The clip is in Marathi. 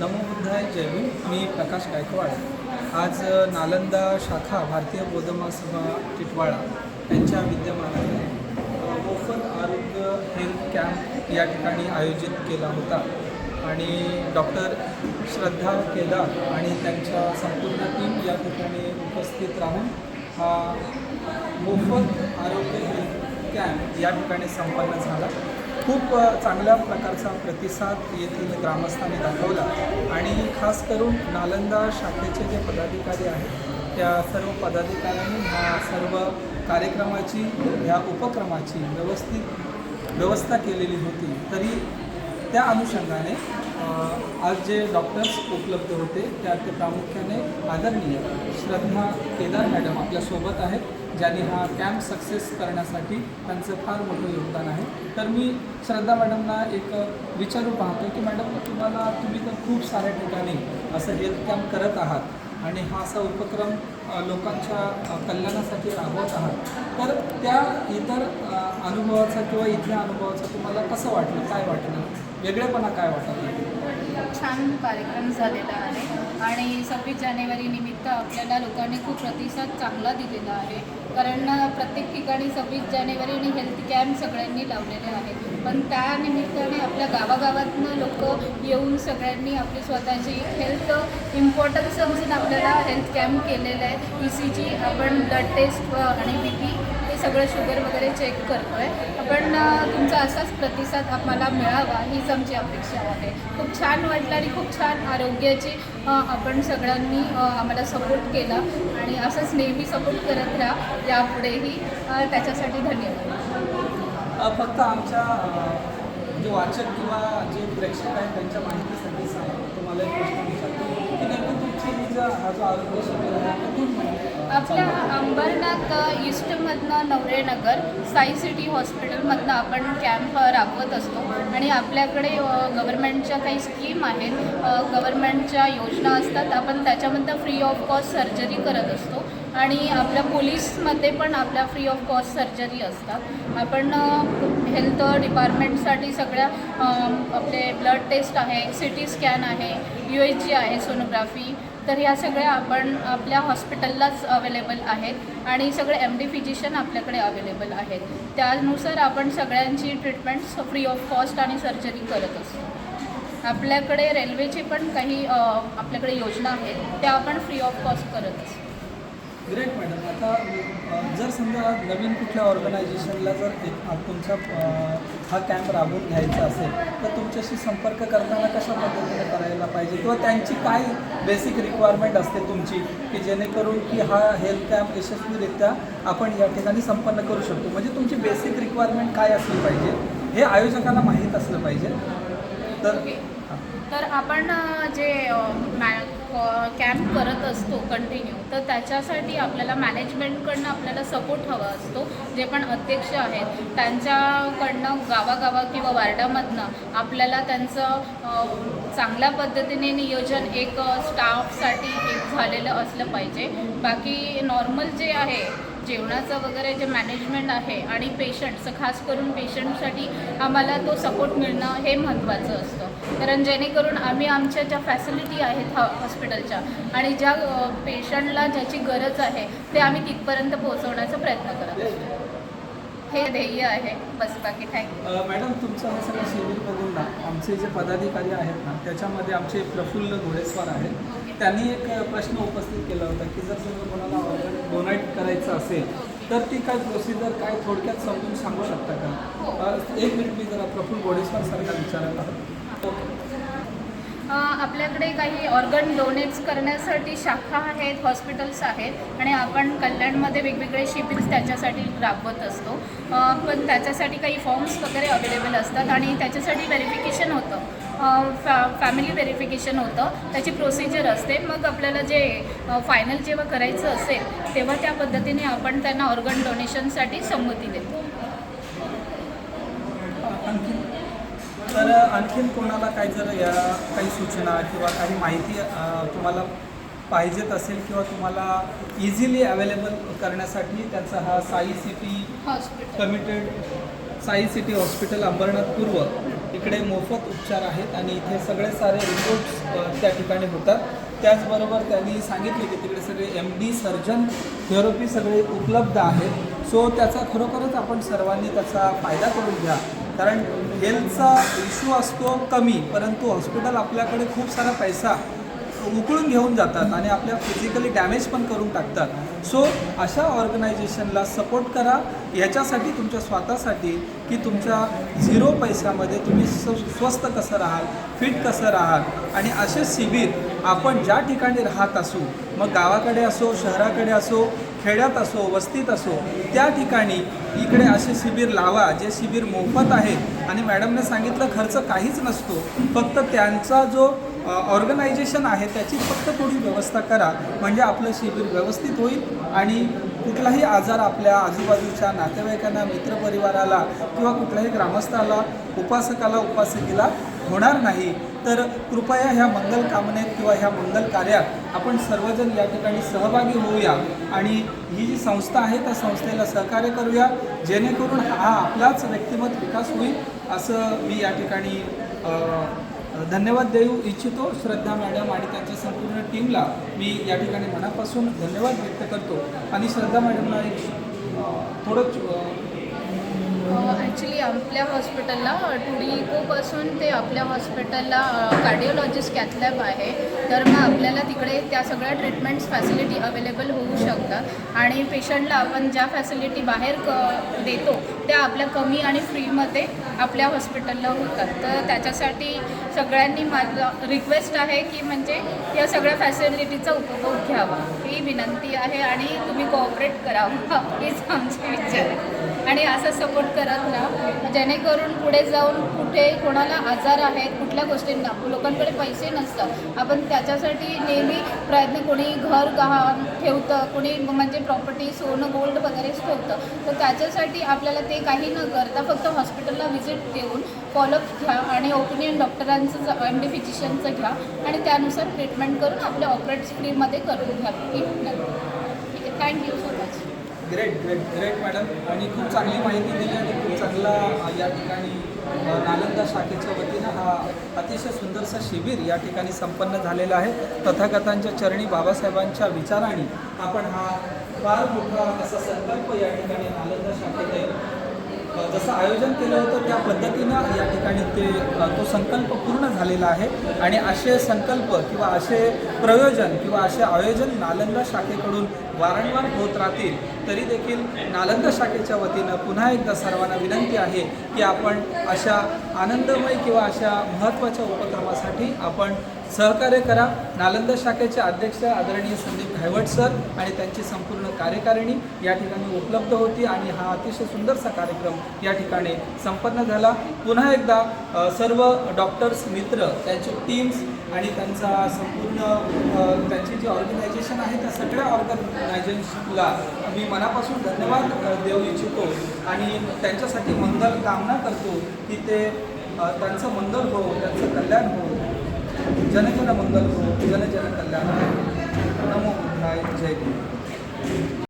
नमो बुद्धाय जय भीम. मी प्रकाश गायकवाड. आज नालंदा शाखा भारतीय बौद्ध महासभा टिटवाळा यांच्या विद्यमानाने मोफत आरोग्य हेल्थ कॅम्प या ठिकाणी आयोजित केला होता. आणि डॉक्टर श्रद्धा केदार आणि त्यांच्या संपूर्ण टीम या ठिकाणी उपस्थित राहून हा मोफत आरोग्य हेल्थ कॅम्प या ठिकाणी संपन्न झाला. खूप चांगल्या प्रकारचा प्रतिसाद येथील ग्रामस्थांनी दाखवला. आणि खास करून नालंदा शाखेचे जे पदाधिकारी आहेत त्या सर्व पदाधिकाऱ्यांनी ह्या सर्व कार्यक्रमाची ह्या उपक्रमाची व्यवस्थित व्यवस्था केलेली होती. तरी त्या अनुषंगाने आज जे डॉक्टर्स उपलब्ध होते त्यात ते प्रामुख्याने आदरणीय श्रद्धा केदार मॅडम आपल्यासोबत आहेत ज्यांनी हा कॅम्प सक्सेस करण्यासाठी त्यांचं फार मोठं योगदान आहे. तर मी श्रद्धा मॅडमना एक विचारू पाहतो की मॅडम तुम्हाला तुम्ही तर खूप साऱ्या ठिकाणी असं हेल्थ कॅम्प करत आहात आणि हा असा उपक्रम लोकांच्या कल्याणासाठी राबवत आहात. तर त्या इतर अनुभवाचा किंवा इथल्या अनुभवाचा तुम्हाला कसं वाटलं? काय वाटलं? वेगळेपणा काय वाटत छान कार्यक्रम झालेला आहे आणि सव्वीस जानेवारी निमित्त आपल्याला लोकांनी खूप प्रतिसाद चांगला दिलेला आहे. कारण प्रत्येक ठिकाणी सव्वीस जानेवारी आणि हेल्थ कॅम्प सगळ्यांनी लावलेले आहेत. पण त्या निमित्ताने आपल्या गावागावातनं लोक येऊन सगळ्यांनी आपली स्वतःची हेल्थ इम्पॉर्टन्स समजून आपल्याला हेल्थ कॅम्प केलेले आहेत ई सी जी आपण ब्लड टेस्ट आणि बी पी हे सगळं शुगर वगैरे चेक करतो आहे पण तुमचा असाच प्रतिसाद आम्हाला मिळावा हीच आमची अपेक्षा आहे. खूप छान वाटलं आणि खूप छान आरोग्याची आपण सगळ्यांनी आम्हाला सपोर्ट केला. आणि असंच नेहमी सपोर्ट करत राहा. यापुढेही त्याच्यासाठी धन्यवाद. फक्त आमच्या जे वाचक किंवा जे प्रेक्षक आहेत त्यांच्या माहितीसाठी सांगा तुम्हाला एक प्रश्न विचारतो. आपल्या अंबरनाथ ईस्टमधनं नवरेनगर साई सिटी हॉस्पिटलमधनं आपण कॅम्प राबवत असतो. आणि आपल्याकडे गव्हर्मेंटच्या काही स्कीम आहेत. गव्हर्मेंटच्या योजना असतात. आपण त्याच्यामधनं फ्री ऑफ कॉस्ट सर्जरी करत असतो. आणि आपल्या पोलीसमध्ये पण आपल्या फ्री ऑफ कॉस्ट सर्जरी असतात. आपण हेल्थ डिपार्टमेंटसाठी सगळ्या आपले ब्लड टेस्ट आहे सी टी स्कॅन आहे यू एच जी आहे सोनोग्राफी तर ह्या सगळ्या आपण आपल्या हॉस्पिटललाच अवेलेबल आहेत आणि सगळे एम डी फिजिशियन आपल्याकडे अवेलेबल आहेत. त्यानुसार आपण सगळ्यांची ट्रीटमेंट्स फ्री ऑफ कॉस्ट आणि सर्जरी करत असतो. आपल्याकडे रेल्वेची पण काही आपल्याकडे योजना आहेत त्या आपण फ्री ऑफ कॉस्ट करत असतो. ग्रेट मॅडम आता जर समजा नवीन कुठल्या ऑर्गनायझेशनला जर तुमच्या हा कॅम्प राबवून घ्यायचा असेल तर तुमच्याशी संपर्क करताना कशा पद्धतीने करायला पाहिजे? किंवा त्यांची काय बेसिक रिक्वायरमेंट असते तुमची की जेणेकरून की हा हेल्थ कॅम्प यशस्वीरित्या आपण या ठिकाणी संपन्न करू शकतो? म्हणजे तुमची बेसिक रिक्वायरमेंट काय असली पाहिजे? हे आयोजकांना माहीत असलं पाहिजे. तर हां. तर आपण जे मॅ कॅम्प करत असतो कंटिन्यू तर त्याच्यासाठी आपल्याला मॅनेजमेंटकडनं आपल्याला सपोर्ट हवा असतो. जे पण अध्यक्ष आहेत त्यांच्याकडनं गावागावा किंवा वार्डामधनं आपल्याला त्यांचं चांगल्या पद्धतीने नियोजन एक स्टाफसाठी एक झालेलं असलं पाहिजे. बाकी नॉर्मल जे आहे जेवणाचं वगैरे जे मॅनेजमेंट आहे आणि पेशंटचं खास करून पेशंटसाठी आम्हाला तो सपोर्ट मिळणं हे महत्त्वाचं असतं. कारण जेणेकरून आम्ही आमच्या ज्या फॅसिलिटी आहेत हॉ हॉस्पिटलच्या आणि ज्या पेशंटला ज्याची गरज आहे ते आम्ही तिथपर्यंत पोहोचवण्याचा प्रयत्न करत असतो. हे ध्येय आहे. बस बाकी थँक्यू मॅडम तुमचं हे सगळं शिबिर बघून ना आमचे जे पदाधिकारी आहेत ना त्याच्यामध्ये आमचे प्रफुल्ल घोडेस्वार आहेत. त्यांनी एक प्रश्न उपस्थित केला होता की जर समजा कोणाला डोनेट करायचं असेल तर ती काय प्रोसिजर काय थोडक्यात समजून सांगू शकता का? अ, एक मिनिट मी जरा प्रफुल्ल घोडेस्वार सरला विचारायला. ओके आपल्याकडे काही ऑर्गन डोनेट्स करण्यासाठी शाखा आहेत हॉस्पिटल्स आहेत आणि आपण कल्याणमध्ये वेगवेगळे शिबिर्स त्याच्यासाठी राबवत असतो. पण त्याच्यासाठी काही फॉर्म्स वगैरे अवेलेबल असतात आणि त्याच्यासाठी व्हेरिफिकेशन होतं. फॅ फॅमिली व्हेरिफिकेशन होतं. त्याची प्रोसिजर असते. मग आपल्याला जे फायनल जेव्हा करायचं असेल तेव्हा त्या पद्धतीने आपण त्यांना ऑर्गन डोनेशनसाठी संमती देतो आणखीन तर आणखीन कोणाला काही जर या काही सूचना किंवा काही माहिती तुम्हाला पाहिजेत असेल किंवा तुम्हाला इझिली अवेलेबल करण्यासाठी त्यांचा हा Sai city committed Sai city hospital Ambernath पूर्व इकडे मोफत उपचार आहेत आणि इथे सगळे सारे रिपोर्ट्स त्या ठिकाणी होतात. त्याचबरोबर त्यांनी सांगितले की तिकडे सगळे एम डी सर्जन थेरपी सगळे उपलब्ध आहेत. सो त्याचा खरोखरच आपण सर्वांनी त्याचा फायदा करून घ्या. कारण हेल्थचा इश्यू असतो कमी परंतु हॉस्पिटल आपल्याकडे खूप सारा पैसा उकळून घेऊन जातात आणि आपल्या फिजिकली डॅमेज पण करून टाकतात. सो अशा ऑर्गनायझेशनला सपोर्ट करा. याच्यासाठी तुमच्या स्वतःसाठी की तुमच्या झिरो पैशामध्ये तुम्ही स्व कसं राहाल फिट कसं राहाल. आणि असे शिबिर आपण ज्या ठिकाणी राहत असू मग गावाकडे असो शहराकडे असो खेड्यात असो वस्तीत असो त्या ठिकाणी इकडे असे शिबिर लावा जे शिबिर मोफत आहे. आणि मॅडमने सांगितलं खर्च काहीच नसतो. फक्त त्यांचा जो ऑर्गनायझेशन आहे त्याची फक्त थोडी व्यवस्था करा. म्हणजे आपलं शिबिर व्यवस्थित होईल. आणि कुठलाही आजार आपल्या आजूबाजूच्या नातेवाईकांना मित्रपरिवाराला किंवा कुठल्याही ग्रामस्थाला उपासकाला उपासकीला होणार नाही. तर कृपया ह्या मंगल कामनेत किंवा ह्या मंगल कार्यात आपण सर्वजण या ठिकाणी सहभागी होऊया. आणि ही जी संस्था आहे त्या संस्थेला सहकार्य करूया. जेणेकरून हा आपलाच व्यक्तिमत्व विकास होईल असं मी या ठिकाणी धन्यवाद देऊ इच्छितो. श्रद्धा मॅडम आणि त्यांच्या संपूर्ण टीमला मी या ठिकाणी मनापासून धन्यवाद व्यक्त करतो. आणि श्रद्धा मॅडमला एक थोडं ॲक्च्युली आपल्या हॉस्पिटलला टुडी इकोपासून ते आपल्या हॉस्पिटलला कार्डिओलॉजिस्ट कॅथलॅब आहे. तर मग आपल्याला तिकडे त्या सगळ्या ट्रीटमेंट्स फॅसिलिटी अवेलेबल होऊ शकतात. आणि पेशंटला आपण ज्या फॅसिलिटी बाहेर क देतो त्या आपल्या कमी आणि फ्रीमध्ये आपल्या हॉस्पिटलला होतात. तर त्याच्यासाठी सगळ्यांनी माझं रिक्वेस्ट आहे की म्हणजे या सगळ्या फॅसिलिटीचा उपभोग घ्यावा. ही विनंती आहे आणि तुम्ही कोऑपरेट करावा हीच आमची विचार आहे. आणि असा सपोर्ट करत राहा जेणेकरून पुढे जाऊन कुठे कोणाला आजार आहेत कुठल्या गोष्टींना लोकांकडे पैसे नसतात. आपण त्याच्यासाठी नेहमी प्रयत्न कोणी घर गहाण ठेवतं कोणी म्हणजे प्रॉपर्टी सोनं गोल्ड वगैरेच ठेवतं. तर त्याच्यासाठी आपल्याला ते काही न करता फक्त हॉस्पिटलला व्हिजिट देऊन फॉलोअप घ्या आणि ओपिनियन डॉक्टरांचं एम डी फिजिशियनचं घ्या आणि त्यानुसार ट्रीटमेंट करून आपल्या ऑपरेट्स फ्रीमध्ये करून घ्या. ठीक आहे? Thank you so much great great great madam आणि खूप चांगली माहिती दिली आणि खूप चांगला या ठिकाणी नालंदा शाखेच्या वतीनं हा अतिशय सुंदरसा शिबिर या ठिकाणी संपन्न झालेला आहे. तथागतांच्या चरणी बाबासाहेबांच्या विचाराने आपण हा फार मोठा असा संकल्प या ठिकाणी नालंदा शाखेने जसं आयोजन केलं होतं त्या पद्धतीनं या ठिकाणी ते तो संकल्प पूर्ण झालेला आहे. आणि असे संकल्प किंवा असे प्रयोजन किंवा असे आयोजन नालंदा शाखेकडून वारंवार होत राहतील तरी देखील नालंदा शाखेच्या वतीनं पुन्हा एकदा सर्वांना विनंती आहे की आपण अशा आनंदमय किंवा अशा महत्त्वाच्या उपक्रमासाठी आपण सहकार्य करा. नालंदा शाखेचे अध्यक्ष आदरणीय संदीप घायवट सर आणि त्यांची संपूर्ण कार्यकारिणी या ठिकाणी उपलब्ध होती आणि हा अतिशय सुंदरसा कार्यक्रम या ठिकाणी संपन्न झाला. पुन्हा एकदा सर्व डॉक्टर्स मित्र त्यांचे टीम्स आणि त्यांचा संपूर्ण त्यांची जी ऑर्गनायझेशन आहे त्या सगळ्या ऑर्गनायझेशनला मी मनापासून धन्यवाद देऊ इच्छितो आणि त्यांच्यासाठी मंगल कामना करतो की ते त्यांचं मंगल हो त्यांचं कल्याण हो. जनजन मंगल हो जन जन कल्याण हो. नमो बुद्धाय जय गुरु